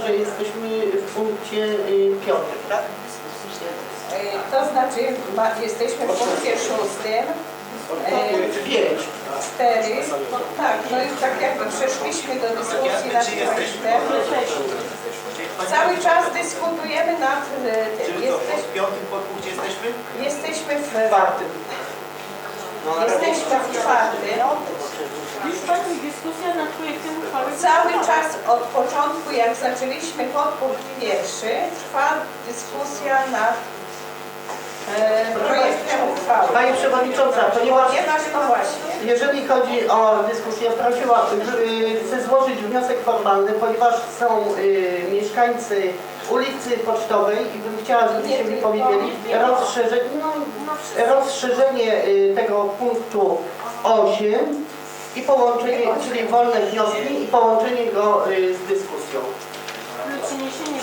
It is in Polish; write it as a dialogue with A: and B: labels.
A: że jesteśmy w punkcie y, piątym, tak?
B: E, To znaczy, ma, jesteśmy w punkcie szóstym, e,
A: Pięć.
B: cztery, tak, no i tak jakby przeszliśmy do dyskusji nad projektem. Cały czas dyskutujemy nad e, tym.
C: Czyli
B: Jesteś,
C: w piątym podpunkcie jesteśmy?
B: jesteśmy w,
A: Czwartym.
B: jesteśmy w czwartym.
D: Trwa dyskusja nad projektem uchwały.
B: Cały czas od początku, jak zaczęliśmy podpunkt pierwszy, trwa dyskusja nad e, projektem uchwały.
A: Pani Przewodnicząca, ponieważ
B: to właśnie.
A: jeżeli chodzi o dyskusję, prosiłabym, żeby chcę złożyć wniosek formalny, ponieważ są y, mieszkańcy ulicy Pocztowej i bym chciała, żebyście mi powiedzieli rozszerzenie, no, rozszerzenie y, tego punktu 8 i połączenie, czyli wolne wnioski i połączenie go y, z dyskusją. Przeniesienie